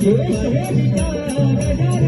Yeah, yeah, yeah.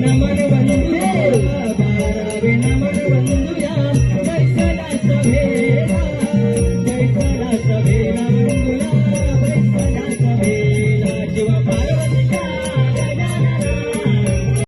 நமன வந்து பாரா நமன வந்து